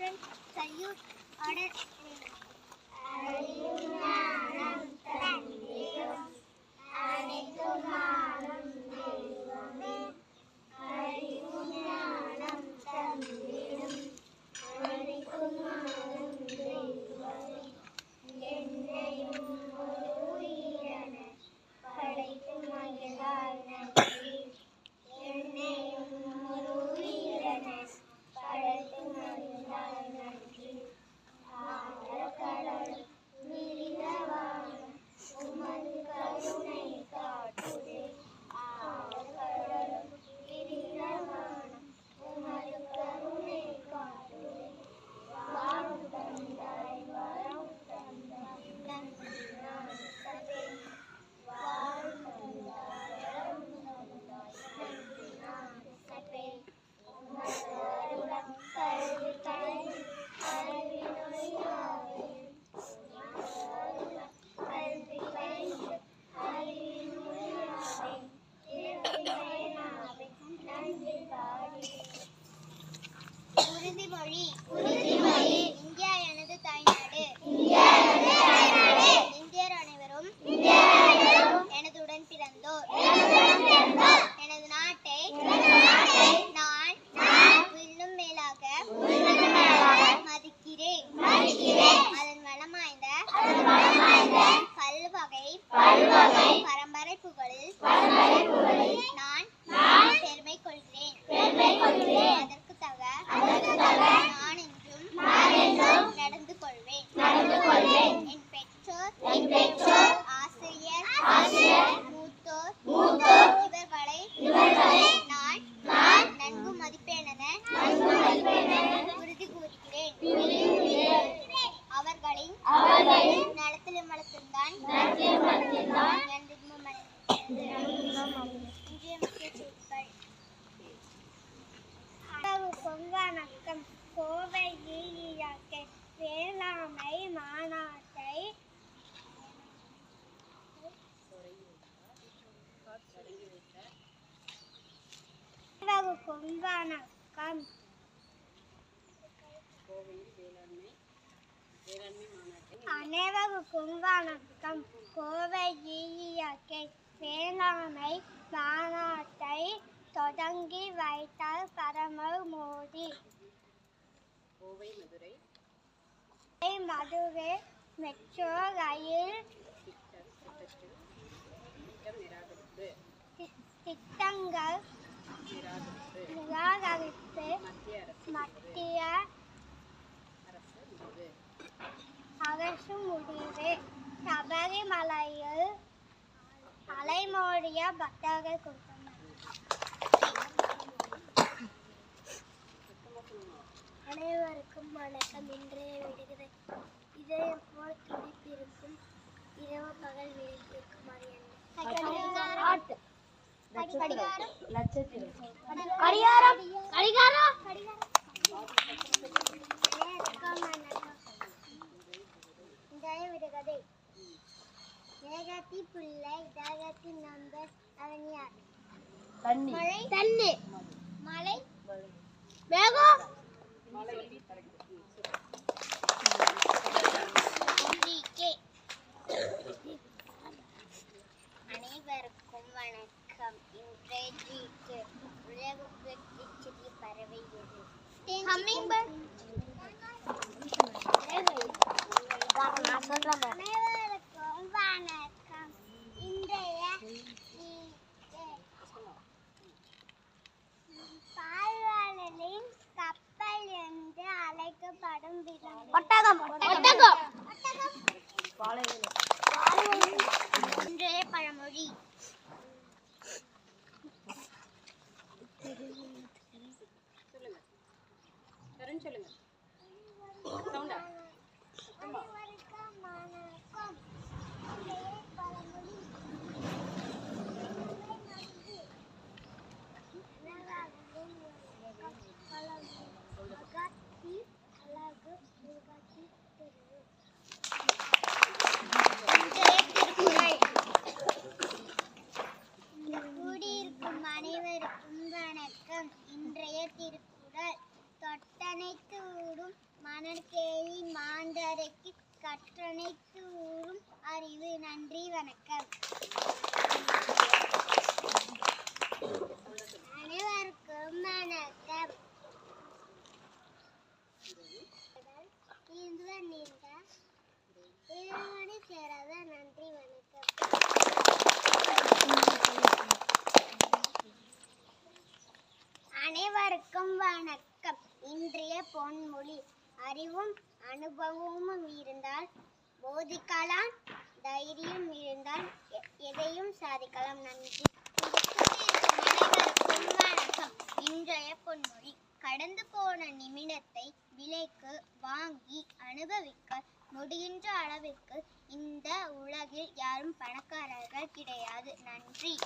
மற்றும் கையூர் ஆடர் அறியும் ஞானம் தந்தேரும் அனைத்தும் பொங்கானக்கம் அனைவருக்கும் வணக்கம் கோவை ஈயக்கை வேளாண்மை மாநாட்டை தொடங்கி வைத்தார் பிரதமர் மோடி கோவை மதுரை மதுரை மெட்ரோ ரயில் திட்டம் திட்டத்தில் திட்டம் நிராகரிப்பு தி- திட்டங்கள் நிராகரித்து மத்திய அரசு முடிவு. சபரிமலையில் அலைமோடிய பக்தர்கள் கூட்டம். அனைவருக்கும் வணக்கம். இன்றைய விடுகிறது இதே போல் துடிப்பிருக்கும் நட்சத்திரம் கடிகாரம். கடிகாரம். புள்ளை தாகத்தின் நண்பர் அவன் யார் தண்ணி மழை. மழை நம்பிக்கை. அனைவருக்கும் வணக்கம் இன்றைய ஜீக்கு உலகத்திற்கு சிறிய பறவை எது அனைவருக்கும் வணக்கம் இன்றைய ஜீக்கு பால்வாளரின் கப்பல் என்று அழைக்கப்படும் ஒட்டகம். ஒட்டகம் இன்றைய பழமொழி. চলে যান கூடியிருக்கும் ஊறும் வணக்கம் மாந்தரைக்கு கற்றனைத்து ஊறும் அறிவு. நன்றி வணக்கம். அனைவருக்கும் வணக்கம். இதுதான் நீங்க இதோடு சேராத நன்றி வணக்கம். அனைவருக்கும் வணக்கம். இன்றைய பொன்மொழி. அறிவும் அனுபவமும் இருந்தால் போதிக்கலாம் தைரியம் இருந்தால் எதையும் சாதிக்கலாம். நன்றி. வணக்கம் இன்றைய பொன்மொழி. கடந்து போன நிமிடத்தை விலைக்கு வாங்கி அனுபவிக்க முடிகின்ற அளவிற்கு இந்த உலகில் யாரும் பணக்காரர்கள் கிடையாது. நன்றி.